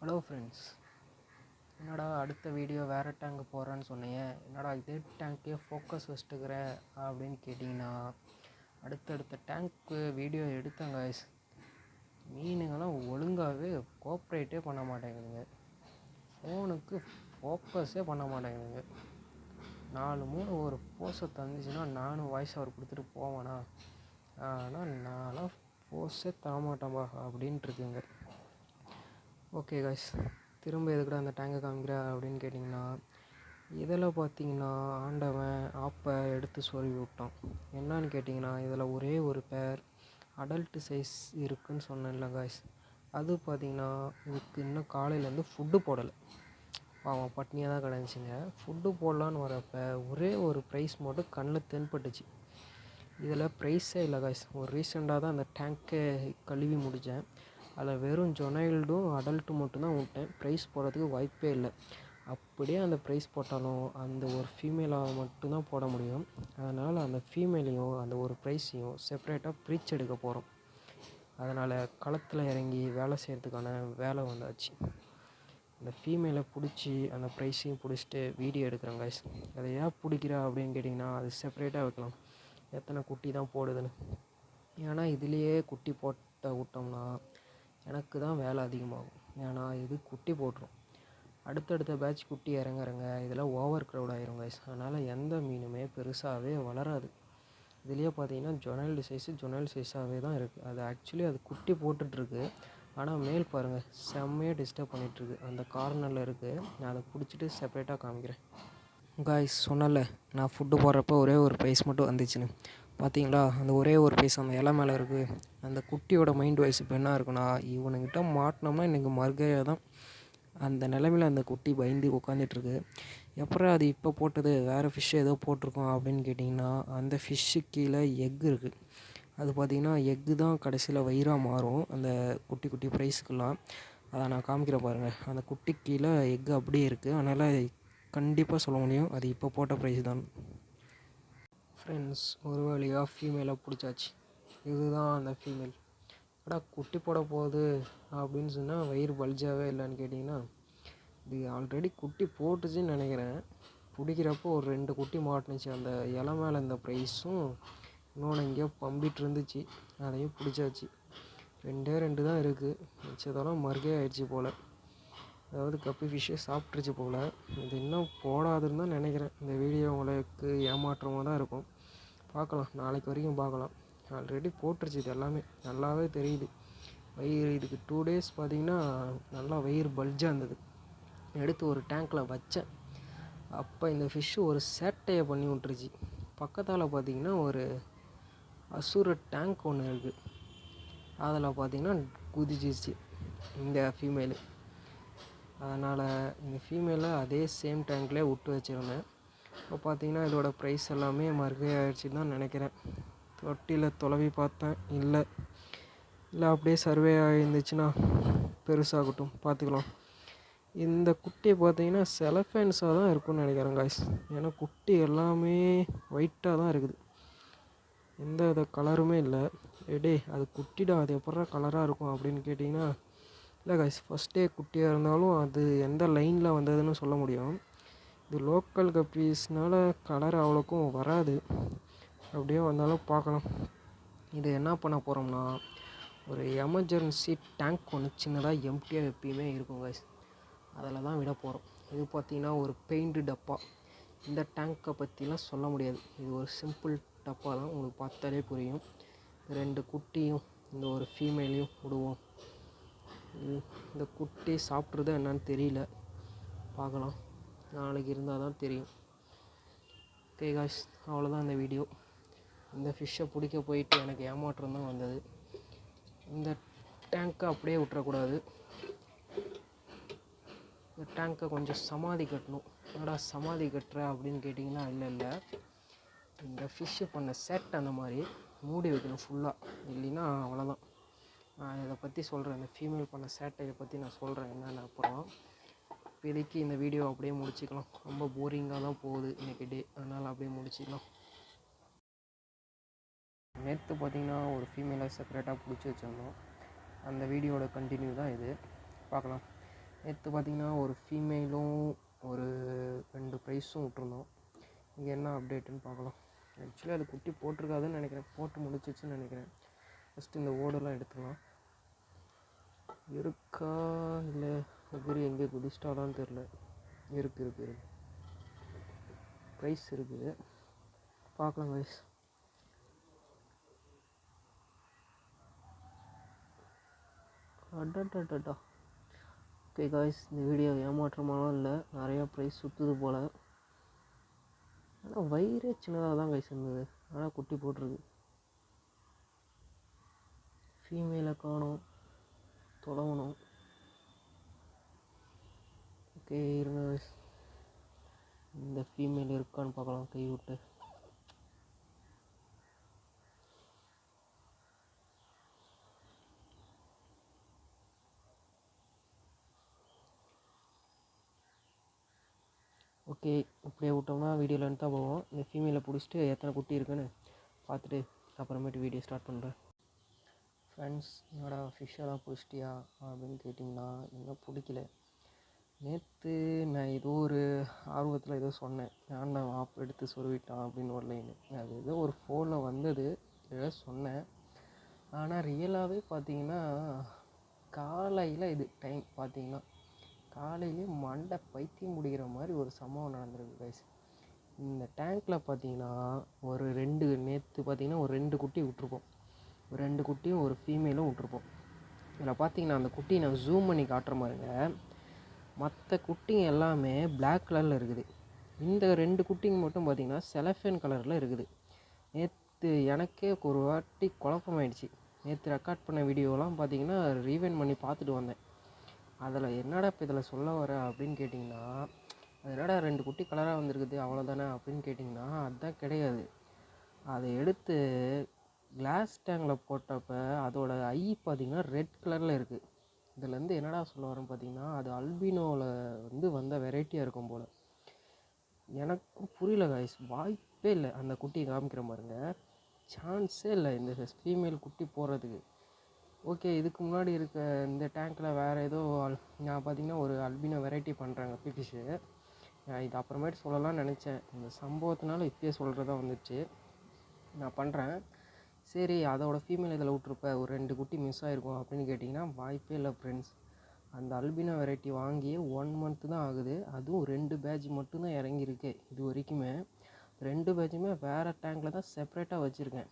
Hello friends என்னடா அடுத்த video வேறு டேங்க் போகிறேன்னு சொன்னீங்க என்னடா இதே டேங்க்கே ஃபோக்கஸ் வச்சுட்டுக்கிற அப்படின்னு கேட்டிங்கன்னா அடுத்தடுத்த டேங்க்கு வீடியோ எடுத்தேன் guys. மீனுங்கெல்லாம் ஒழுங்காகவே கோஆப்ரேட்டே பண்ண மாட்டேங்குதுங்க. ஃபோனுக்கு ஃபோக்கஸே பண்ண மாட்டேங்குதுங்க. நாலு மூணு ஒரு போஸை தந்துச்சுன்னா நானும் வாய்ஸ் அவர் கொடுத்துட்டு போவேனா? ஆனால் நான்லாம் போஸே தரமாட்டேன்பா அப்படின்ட்டு இருக்குங்க. ஓகே காய்ஸ் திரும்ப எதுக்குடா அந்த டேங்கை காமிக்கிற அப்படின்னு கேட்டிங்கன்னா இதில் பார்த்தீங்கன்னா ஆண்டவன் ஆப்பை எடுத்து சொருவி விட்டான் என்னன்னு கேட்டிங்கன்னா இதில் ஒரே ஒரு பேர் அடல்ட்டு சைஸ் இருக்குன்னு சொன்னேன்ல காய்ஸ் அது பார்த்தீங்கன்னா இதுக்கு இன்னும் காலையிலேருந்து ஃபுட்டு போடலை. அவன் பட்னியாக தான் கிடந்துச்சிங்க. ஃபுட்டு போடலான்னு வரப்போ ஒரே ஒரு ப்ரைஸ் மட்டும் கண்ணில் தென்பட்டுச்சு. இதில் ப்ரைஸே இல்லை காய்ஸ் ஒரு ரீசெண்டாக தான் அந்த டேங்க்கை கழுவி முடித்தேன் அதில் வெறும் ஜொனைல்டும் அடல்ட்டும் மட்டும்தான் விட்டேன். ப்ரைஸ் போடுறதுக்கு வாய்ப்பே இல்லை. அப்படியே அந்த ப்ரைஸ் போட்டாலும் அந்த ஒரு ஃபீமேலாக மட்டும்தான் போட முடியும். அதனால் அந்த ஃபீமேலையும் அந்த ஒரு ப்ரைஸையும் செப்பரேட்டாக பிரித்து எடுக்க போகிறோம் அதனால் களத்தில் இறங்கி வேலை செய்கிறதுக்கான வேலை வந்தாச்சு. அந்த ஃபீமேலை பிடிச்சி அந்த ப்ரைஸையும் பிடிச்சிட்டு வீடியோ எடுக்கிறாங்க கைஸ் அதை ஏன் பிடிக்கிறா அப்படின்னு கேட்டிங்கன்னா அது செப்பரேட்டாக வைக்கலாம். எத்தனை குட்டி தான் போடுதுன்னு. ஏன்னா இதுலேயே குட்டி போட்ட விட்டோம்னா எனக்கு தான் வேலை அதிகமாகும். ஏன்னா இது குட்டி போட்டுரும். அடுத்தடுத்த பேட்ச் குட்டி இறங்க இறங்க இதில் ஓவர் க்ரௌட் ஆயிரும் கைஸ் அதனால் எந்த மீனுமே பெருசாகவே வளராது. இதுலேயே பார்த்தீங்கன்னா ஜொனல் சைஸு ஜொனல் சைஸாகவே தான் இருக்குது அது ஆக்சுவலி அது குட்டி போட்டுட்ருக்கு. ஆனால் மேல் பாருங்கள் செம்மையாக டிஸ்டர்ப் பண்ணிகிட்ருக்கு அந்த கார்னரில் இருக்குது நான் அதை பிடிச்சிட்டு செப்பரேட்டாக காமிக்கிறேன். காய்ஸ் சொன்னல நான் ஃபுட்டு போடுறப்ப ஒரே ஒரு ப்ரைஸ் மட்டும் வந்துச்சுன்னு. பார்த்தீங்களா? அந்த ஒரே ஒரு ப்ரைஸ் அந்த இலை மேலே இருக்குது அந்த குட்டியோட மைண்ட் வாய்ஸ் இப்போ என்ன இருக்குன்னா இவனுங்கிட்ட மாட்டினோம்னா எனக்கு மறுகையாக தான் அந்த நிலமையில் அந்த குட்டி பயந்து உட்காந்துட்ருக்கு எப்பறம் அது இப்போ போட்டது? வேறு ஃபிஷ் ஏதோ போட்டிருக்கோம் அப்படின்னு கேட்டிங்கன்னா அந்த ஃபிஷ்ஷு கீழே எக் இருக்குது அது பார்த்திங்கன்னா எக்கு தான் கடைசியில் வயிறாக மாறும். அந்த குட்டி குட்டி ப்ரைஸுக்கெல்லாம் அதை நான் காமிக்கிற பாருங்கள் அந்த குட்டி கீழே எக்கு அப்படியே இருக்குது அதனால் கண்டிப்பாக சொல்ல முடியும் அது இப்போ போட்ட ப்ரைஸ் தான். ஃப்ரெண்ட்ஸ் ஒரு வழியாக ஃபீமேலை பிடிச்சாச்சு. இதுதான் அந்த ஃபீமேல் அடா குட்டி போட போகுது அப்படின்னு சொன்னால் வயிறு பல்ஜாவே இல்லைன்னு கேட்டிங்கன்னா இது ஆல்ரெடி குட்டி போட்டுச்சுன்னு நினைக்கிறேன். பிடிக்கிறப்போ ஒரு ரெண்டு குட்டி மாட்டுனுச்சு. அந்த இலை மேலே இந்த ப்ரைஸும் இன்னொன்று எங்கேயோ பம்பிட்டு இருந்துச்சு. அதையும் பிடிச்சாச்சு. ரெண்டே ரெண்டு தான் இருக்குது மிச்சதெல்லாம் மறுகே ஆயிடுச்சு போல். அதாவது கப்பி ஃபிஷ்ஷே சாப்பிட்ருச்சு போல். இது இன்னும் போடாதுன்னு தான் நினைக்கிறேன். இந்த வீடியோ உங்களுக்கு ஏமாற்றமாக தான் இருக்கும். பார்க்கலாம். நாளைக்கு வரைக்கும் பார்க்கலாம். ஆல்ரெடி போட்டுருச்சு இது எல்லாமே. நல்லாவே தெரியுது. வயிறு இதுக்கு டூ டேஸ் பார்த்திங்கன்னா நல்லா வயிறு பல்ஜாக இருந்தது. எடுத்து ஒரு டேங்க்கில் வச்சேன். அப்போ இந்த ஃபிஷ்ஷு ஒரு சேட்டையை பண்ணி விட்டுருச்சு. பக்கத்தால் பார்த்திங்கன்னா ஒரு அசுர டேங்க் ஒன்று இருக்குது அதில் பார்த்திங்கன்னா குதிச்சிருச்சு. இந்த ஃபீமேலு அதனால் இந்த ஃபீமேலை அதே சேம் டேங்க்லேயே விட்டு வச்சுருந்தேன். இப்போ பார்த்தீங்கன்னா இதோட ப்ரைஸ் எல்லாமே மறுகை ஆகிடுச்சின்னு தான் நினைக்கிறேன். தொட்டியில் தொலைவி பார்த்தேன். இல்லை. இல்லை அப்படியே சர்வே ஆகிருந்துச்சுன்னா பெருசாகட்டும். பார்த்துக்கலாம் இந்த குட்டி பார்த்தீங்கன்னா செலஃபேன்ஸாக தான் இருக்கும்னு நினைக்கிறேன் காய்ஸ் ஏன்னா குட்டி எல்லாமே ஒயிட்டாக தான் இருக்குது. எந்த வித கலருமே இல்லை. எடே அது குட்டிடா அது எப்படா கலராக இருக்கும் அப்படின்னு கேட்டிங்கன்னா இல்லை காய்ஸ் ஃபஸ்ட்டே குட்டியாக இருந்தாலும் அது எந்த லைனில் வந்ததுன்னு சொல்ல முடியும். இது லோக்கல் கப்பீஸ்னால கலர் அவ்வளோக்கும் வராது. அப்படியே வந்தாலும் பார்க்கலாம். இது என்ன பண்ண போகிறோம்னா ஒரு எமர்ஜென்சி டேங்க் ஒன்று சின்னதாக எம்டியாக எப்பயுமே இருக்கும் காய்ஸ் அதில் தான் விட போகிறோம் இது பார்த்திங்கன்னா ஒரு பெயிண்ட் டப்பா. இந்த டேங்க்கை பற்றிலாம் சொல்ல முடியாது. இது ஒரு சிம்பிள் டப்பா தான் உங்களுக்கு பார்த்தாலே புரியும். ரெண்டு குட்டியும் இந்த ஒரு ஃபீமேலையும் விடுவோம். இந்த குட்டி சாப்பிட்றது என்னன்னு தெரியல. பார்க்கலாம். நாளைக்கு இருந்தால் தான் தெரியும். ஓகே காய்ஸ் அவ்வளோதான் இந்த வீடியோ இந்த ஃபிஷ்ஷை பிடிக்க போயிட்டு எனக்கு ஏமாற்றம் தான் வந்தது. இந்த டேங்க்கை அப்படியே விட்டுறக்கூடாது. இந்த டேங்க்கை கொஞ்சம் சமாதி கட்டணும். என்னடா சமாதி கட்டுற அப்படின்னு கேட்டிங்கன்னா இல்லை இல்லை. இந்த ஃபிஷ்ஷு பண்ண செட் அந்த மாதிரி மூடி வைக்கணும் ஃபுல்லாக இல்லைன்னா அவ்வளோதான் நான் இதை பற்றி சொல்கிறேன் இந்த ஃபீமேல் பண்ண சேட்டையை பற்றி நான் சொல்கிறேன் என்னென்ன அப்புறம் இப்போதைக்கு இந்த வீடியோ அப்படியே முடிச்சுக்கலாம். ரொம்ப போரிங்காக தான் போகுது இன்றைக்கி டே அதனால் அப்படியே முடிச்சுக்கலாம். நேற்று பார்த்திங்கன்னா ஒரு ஃபீமேலை செப்பரேட்டாக பிடிச்சி வச்சுருந்தோம். அந்த வீடியோட கண்டினியூ தான் இது. பார்க்கலாம். நேற்று பார்த்திங்கன்னா ஒரு ஃபீமேலும் ஒரு ரெண்டு ப்ரைஸும் விட்ருந்தோம் இங்கே என்ன அப்டேட்டுன்னு பார்க்கலாம். ஆக்சுவலி அது குட்டி போட்டிருக்காதுன்னு நினைக்கிறேன். போட்டு முடிச்சிச்சுன்னு நினைக்கிறேன். ஃபஸ்ட்டு இந்த ஓடெல்லாம் எடுத்துக்கலாம். இருக்கா? இல்லை. உதிரி எங்கே குதிச்சிட்டாலான்னு தெரில இருக்கு இருக்கு இருக்கு. ப்ரைஸ் இருக்குது. பார்க்கலாம் கைஸ் அடடடடா. ஓகே காய்ஸ் இந்த வீடியோ ஏமாற்றமாலாம் இல்லை. நிறையா ப்ரைஸ் சுற்றுது போல். ஆனால் வயிறே சின்னதாக தான் கைஸ் இருந்தது. ஆனால் குட்டி போட்டிருக்கு. ஃபீமேலை காணும். தொடங்கணும் ஓகே இருங்க இந்த ஃபீமேல் இருக்கான்னு பார்க்கலாம் கை விட்டு ஓகே இப்படியே விட்டோம்னா வீடியோ லென்த்தாக போவோம் இந்த ஃபீமேலை பிடிச்சிட்டு எத்தனை குட்டி இருக்குன்னு பார்த்துட்டு அப்புறமேட்டு வீடியோ ஸ்டார்ட் பண்ணுறேன் ஃப்ரெண்ட்ஸ் என்னடா ஃபிஷ்ஷெல்லாம் பிடிச்சிட்டியா அப்படின்னு கேட்டிங்கன்னா இன்னும் பிடிக்கல. நேற்று நான் ஏதோ ஒரு ஆர்வத்தில் ஏதோ சொன்னேன். நான் ஆப் எடுத்து சொருவிட்டான் அப்படின்னு ஒரு லைனு அது ஏதோ ஒரு ஃபோனில் வந்தது. ஏதோ சொன்னேன். ஆனால் ரியலாகவே பார்த்தீங்கன்னா காலையில் இது டைம் பார்த்தீங்கன்னா காலையிலே மண்டை பைத்தியம் முடிகிற மாதிரி ஒரு சம்பவம் நடந்திருக்கு கைஸ் இந்த டேங்க்கில் பார்த்தீங்கன்னா ஒரு ரெண்டு நேற்று பார்த்தீங்கன்னா ஒரு ரெண்டு குட்டி விட்ருப்போம் ஒரு ரெண்டு குட்டியும் ஒரு ஃபீமேலும் விட்ருப்போம் இதில் பார்த்தீங்கன்னா அந்த குட்டியை நான் ஜூம் பண்ணி காட்டுற மாதிரிங்க. மற்ற குட்டிங்க எல்லாமே பிளாக் கலரில் இருக்குது. இந்த ரெண்டு குட்டிங்க மட்டும் பார்த்தீங்கன்னா செலஃபேன் கலரில் இருக்குது. நேற்று எனக்கே ஒரு வாட்டி குழப்பமாயிடுச்சு. நேற்று ரெக்கார்ட் பண்ண வீடியோலாம் பார்த்தீங்கன்னா ரீவைன் பண்ணி பார்த்துட்டு வந்தேன். அதில் என்னடா இப்போ இதில் சொல்ல வர அப்படின்னு கேட்டிங்கன்னா அது என்னடா ரெண்டு குட்டி கலராக வந்திருக்குது அவ்வளோதானே அப்படின்னு கேட்டிங்கன்னா அதுதான் கிடையாது. அதை எடுத்து கிளாஸ் டேங்கில் போட்டப்ப அதோட ஐ பார்த்திங்கன்னா ரெட் கலரில் இருக்குது இதுலேருந்து என்னடா சொல்ல வரேன் பார்த்தீங்கன்னா அது அல்பினோவில் வந்து வந்த வெரைட்டியாக இருக்கும் போல். எனக்கும் புரியல காய்ஸ் வாய்ப்பே இல்லை. அந்த குட்டியை காமிக்கிற பாருங்க. சான்ஸே இல்லை இந்த ஃபீமேல் குட்டி போடுறதுக்கு ஓகே இதுக்கு முன்னாடி இருக்க இந்த டேங்க்கில் வேறு ஏதோ அல்- நான் பார்த்தீங்கன்னா ஒரு அல்பினோ வெரைட்டி பண்ணுறாங்க பிபிஷு இது அப்புறமேட்டு சொல்லலாம்னு நினச்சேன். இந்த சம்பவத்தினால இப்பயே சொல்கிறதா வந்துச்சு. நான் பண்ணுறேன் சரி அதோட ஃபீமேல் இதில் விட்ருப்ப ஒரு ரெண்டு குட்டி மிஸ் ஆகிருக்கும் அப்படின்னு கேட்டிங்கன்னா வாய்ப்பே இல்லை ஃப்ரெண்ட்ஸ் அந்த அல்பினோ வெரைட்டி வாங்கியே ஒன் மந்த்து தான் ஆகுது. அதுவும் ரெண்டு பேட்ச் மட்டும்தான் இறங்கியிருக்கு இது வரைக்குமே. ரெண்டு பேட்சுமே வேறு டேங்க்கில் தான் செப்பரேட்டாக வச்சுருக்கேன்.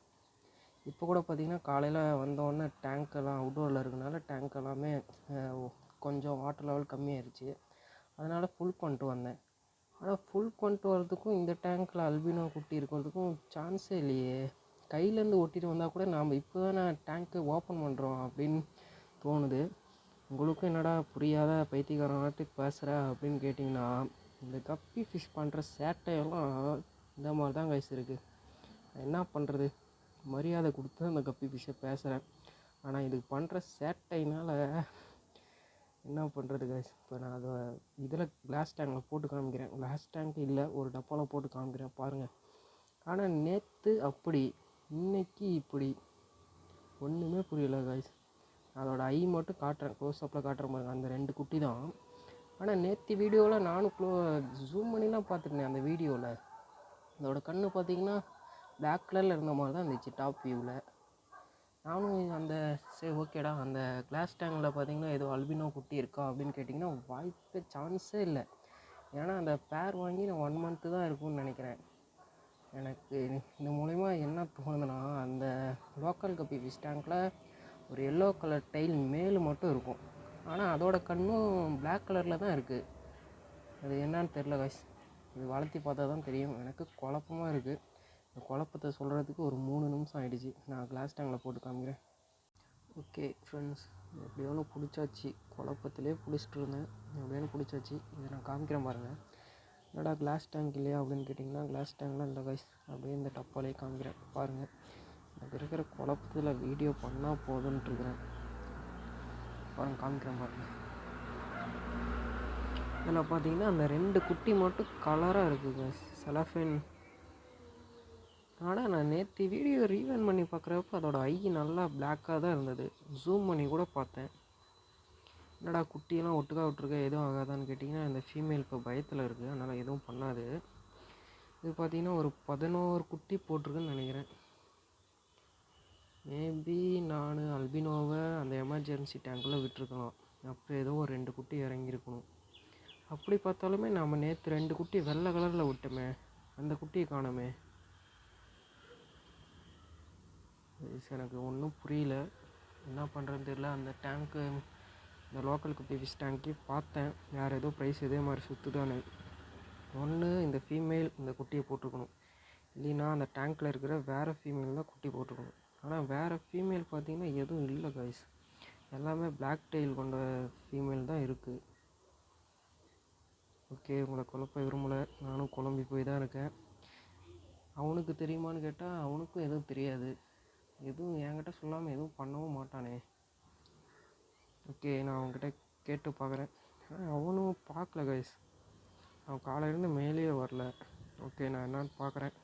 இப்போ கூட பார்த்திங்கன்னா காலையில் வந்தோடனே டேங்க் எல்லாம் அவுட்டோரில் இருக்கனால டேங்க் எல்லாமே கொஞ்சம் வாட்டர் லெவல் கம்மியாயிருச்சு. அதனால் ஃபுல் பண்ணிட்டு வந்தேன். ஆனால் ஃபுல் பண்ணிட்டு வரதுக்கும் இந்த டேங்க்கில் அல்பினோ குட்டி இருக்கிறதுக்கும் சான்ஸே இல்லையே. கையிலேருந்து ஒட்டிட்டு வந்தால் கூட நாம் இப்போ தானே டேங்க்கு ஓப்பன் பண்ணுறோம் அப்படின்னு தோணுது. உங்களுக்கும் என்னடா புரியாத பைத்தியக்காரனாட்டு பேசுகிற அப்படின்னு கேட்டிங்கன்னா இந்த கப்பி ஃபிஷ் பண்ணுற சேட்டையெல்லாம் இந்த மாதிரி தான் கைஸ் இருக்குது என்ன பண்ணுறது மரியாதை கொடுத்து அந்த கப்பி ஃபிஷ்ஷை பேசுகிறேன் ஆனால் இதுக்கு பண்ணுற சேட்டையினால் என்ன பண்ணுறது கைஸ் இப்போ நான் அதை இதில் கிளாஸ் டேங்கில் போட்டு காமிக்கிறேன். கிளாஸ் டேங்க் இல்லை ஒரு டப்பாவில் போட்டு காமிக்கிறேன். பாருங்கள் ஆனால் நேற்று அப்படி இன்னைக்கு இப்படி. ஒன்றுமே புரியல காய்ஸ் அதோடய ஐ மட்டும் காட்டுறேன். க்ளோஸ் அப்பில் காட்டுற மாதிரி அந்த ரெண்டு குட்டி தான். ஆனால் நேற்று வீடியோவில் நானும் க்ளோ ஜூம் பண்ணிலாம் பார்த்துருந்தேன் அந்த வீடியோவில் அதோட கண்ணு பார்த்தீங்கன்னா பிளாக் கலரில் இருந்த மாதிரி தான் இருந்துச்சு டாப் வியூவில் நானும் அந்த சரி ஓகேடா அந்த கிளாஸ் டேங்கில் பார்த்தீங்கன்னா ஏதோ அல்பினோ குட்டி இருக்கா அப்படின்னு கேட்டிங்கன்னா வாய்ப்பே சான்ஸே இல்லை. ஏன்னா அந்த பேர் வாங்கி நான் ஒன் மந்த்து தான் இருக்கும்னு நினைக்கிறேன். எனக்கு இது மூலிமா என்ன தோணுதுன்னா அந்த லோக்கல் கப்பி ஃபிஷ் டேங்க்கில் ஒரு எல்லோ கலர் டைல் மேல் மட்டும் இருக்கும். ஆனால் அதோட கண்ணும் பிளாக் கலரில் தான் இருக்குது அது என்னன்னு தெரில guys. இது வளர்த்தி பார்த்தா தான் தெரியும். எனக்கு குழப்பமா இருக்குது இந்த குழப்பத்தை சொல்கிறதுக்கு ஒரு மூணு நிமிஷம் ஆகிடுச்சு நான் கிளாஸ் டேங்கில் போட்டு காமிக்கிறேன். ஓகே ஃப்ரெண்ட்ஸ் எப்படியோன்னு பிடிச்சாச்சு. குழப்பத்திலே பிடிச்சிட்டு இருந்தேன். எப்படியோன்னு பிடிச்சாச்சு. இதை நான் காமிக்கிறேன் பாருங்கள் என்னடா கிளாஸ் டேங்க் இல்லையா அப்படின்னு கேட்டிங்கன்னா கிளாஸ் டேங்க்லாம் இல்லை கைஸ் அப்படியே இந்த டப்பாலே காமிக்கிறேன். பாருங்கள் எனக்கு இருக்கிற குழப்பத்தில் வீடியோ பண்ணால் போதுன்ட்டு இருக்கிறேன். பாருங்க காமிக்கிறேன் பாருங்கள் இதில் பார்த்தீங்கன்னா அந்த ரெண்டு குட்டி மட்டும் கலராக இருக்குது செலஃபின் ஆனால் நான் நேற்று வீடியோ ரீவைன் பண்ணி பார்க்குறப்ப அதோடய ஐ நல்லா பிளாக்காக தான் இருந்தது. ஜூம் பண்ணி கூட பார்த்தேன். என்னடா குட்டியெல்லாம் ஒட்டுக்கா விட்ருக்க எதுவும் ஆகாதான்னு கேட்டிங்கன்னா இந்த ஃபீமேல் இப்போ பயத்தில் இருக்குது அதனால் எதுவும் பண்ணாது. இது பார்த்தீங்கன்னா ஒரு பதினோரு குட்டி போட்டிருக்குன்னு நினைக்கிறேன். மேபி நான் அல்பினோவை அந்த எமர்ஜென்சி டேங்க்கில் விட்டுருக்கலாம். அப்போ ஏதோ ஒரு ரெண்டு குட்டி இறங்கியிருக்கணும். அப்படி பார்த்தாலுமே நம்ம நேற்று ரெண்டு குட்டி வெள்ளை கலரில் விட்டோமே. அந்த குட்டியை காணோமே. எனக்கு ஒன்றும் புரியல. என்ன பண்ணுறதுன்னு தெரியல. அந்த டேங்க்கு இந்த லோக்கல் போய் ஃபிஷ் டேங்க்கையும் பார்த்தேன். வேறு ஏதோ ப்ரைஸ் இதே மாதிரி சுற்றுதானு ஒன்று இந்த ஃபீமேல் இந்த குட்டியை போட்டிருக்கணும். இல்லைன்னா அந்த டேங்க்கில் இருக்கிற வேறு ஃபீமேல் தான் குட்டி போட்டிருக்கணும். ஆனால் வேறு ஃபீமேல் பார்த்தீங்கன்னா எதுவும் இல்லை காய்ஸ் எல்லாமே பிளாக் டெயில் கொண்ட ஃபீமேல் தான் இருக்குது ஓகே உங்களை குழப்ப விரும்பலை. நானும் குழம்பி போய் தான் இருக்கேன். அவனுக்கு தெரியுமான்னு கேட்டால் அவனுக்கும் எதுவும் தெரியாது. எதுவும் என்கிட்ட சொல்லாமல் எதுவும் பண்ணவும் மாட்டானே. ஓகே நான் அவன்கிட்ட கேட்டு பார்க்குறேன் அவனும் பார்க்கல கைஸ் அவன் காலையிலேருந்து மேலேயே வரல. ஓகே நான் என்னன்னு பார்க்குறேன்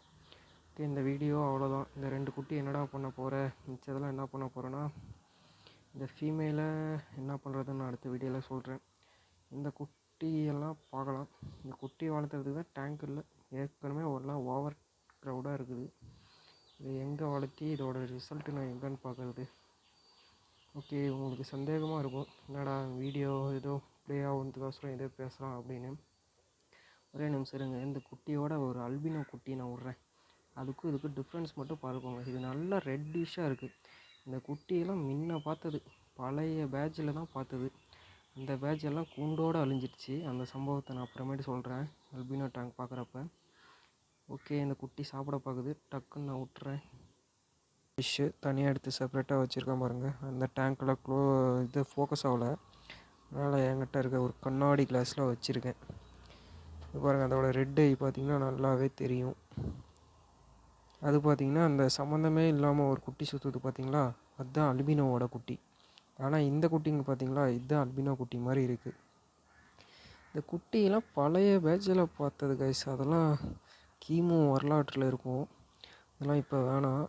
ஓகே இந்த வீடியோ அவ்வளோதான் இந்த ரெண்டு குட்டி என்னடா பண்ண போகிற மிச்சதெல்லாம் என்ன பண்ண போகிறேன்னா இந்த ஃபீமேலை என்ன பண்ணுறதுன்னு நான் அடுத்த வீடியோவில் சொல்கிறேன் இந்த குட்டியெல்லாம் பார்க்கலாம் இந்த குட்டி வளர்த்துறதுக்கு தான் டேங்க் இல்லை. ஏற்கனவே ஒருலாம் ஓவர் க்ரௌடாக இருக்குது. இது எங்கே வளர்த்தி இதோட ரிசல்ட்டு நான் எங்கேன்னு பார்க்குறது ஓகே உங்களுக்கு சந்தேகமாக இருக்கும். என்னடா வீடியோ ஏதோ ப்ளே ஆகுறதுக்கோசரம் ஏதோ பேசுகிறான் அப்படின்னு. ஒரே நிமிஷம் இருங்க. இந்த குட்டியோட ஒரு அல்பினோ குட்டி நான் விட்றேன். அதுக்கும் இதுக்கும் டிஃப்ரென்ஸ் மட்டும் பார்த்துக்கோங்க. இது நல்லா ரெட்டிஷாக இருக்குது இந்த குட்டியெல்லாம் முன்ன பார்த்தது. பழைய பேட்சில் தான் பார்த்தது. அந்த பேட்ச் எல்லாம் கூண்டோடு அழிஞ்சிடுச்சு. அந்த சம்பவத்தை நான் அப்புறமேட்டு சொல்கிறேன் அல்பினோ டேங்க் பார்க்குறப்ப. ஓகே இந்த குட்டி சாப்பிட பார்க்குது. டக்குன்னு நான் விட்டுறேன். ஃபிஷ்ஷு தனியாக எடுத்து செப்பரேட்டாக வச்சுருக்கேன் பாருங்கள் அந்த டேங்க்கில் க்ளோ இது ஃபோக்கஸ் ஆகலை. அதனால் என்கிட்ட இருக்க ஒரு கண்ணாடி கிளாஸில் வச்சுருக்கேன். இது பாருங்கள் அதோட ரெட் ஐ பார்த்திங்கன்னா நல்லாவே தெரியும். அது பார்த்திங்கன்னா அந்த சம்மந்தமே இல்லாமல் ஒரு குட்டி சுற்றுது பார்த்திங்களா அதுதான் அல்பினோவோட குட்டி. ஆனால் இந்த குட்டிங்க பார்த்திங்களா இதுதான் அல்பினோ குட்டி மாதிரி இருக்குது இந்த குட்டியெல்லாம் பழைய பேட்சில் பார்த்தது கைஸ் அதெல்லாம் கீமு வரலாற்றில் இருக்கும். அதெல்லாம் இப்போ வேணாம்.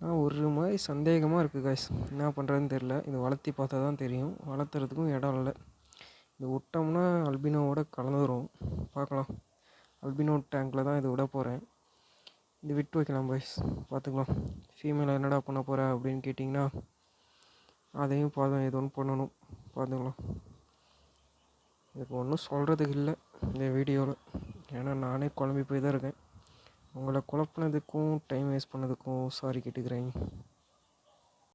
ஆனால் ஒரு மாதிரி சந்தேகமாக இருக்குது காய்ஸ் என்ன பண்ணுறதுன்னு தெரில இது வளர்த்தி பார்த்தா தான் தெரியும். வளர்த்துறதுக்கும் இடம் இல்லை. இது விட்டோம்னா அல்பினோவோட கலந்துரும். பார்க்கலாம். அல்பினோ டேங்க்கில் தான் இது விட போகிறேன் இது விட்டு வைக்கலாம் பாய்ஸ் பார்த்துக்கலாம். ஃபீமேல் என்னடா பண்ண போகிற அப்படின்னு கேட்டிங்கன்னா அதையும் பார்த்தோம் எது ஒன்று பண்ணணும். பார்த்துக்கலாம். இதுக்கு ஒன்றும் சொல்கிறதுக்கு இல்லை இந்த வீடியோவில் ஏன்னா நானே குழம்பி போய் தான் இருக்கேன். உங்களை குழப்பினதுக்கும் டைம் வேஸ்ட் பண்ணதுக்கும் சாரி கேட்டுக்கிறேன்.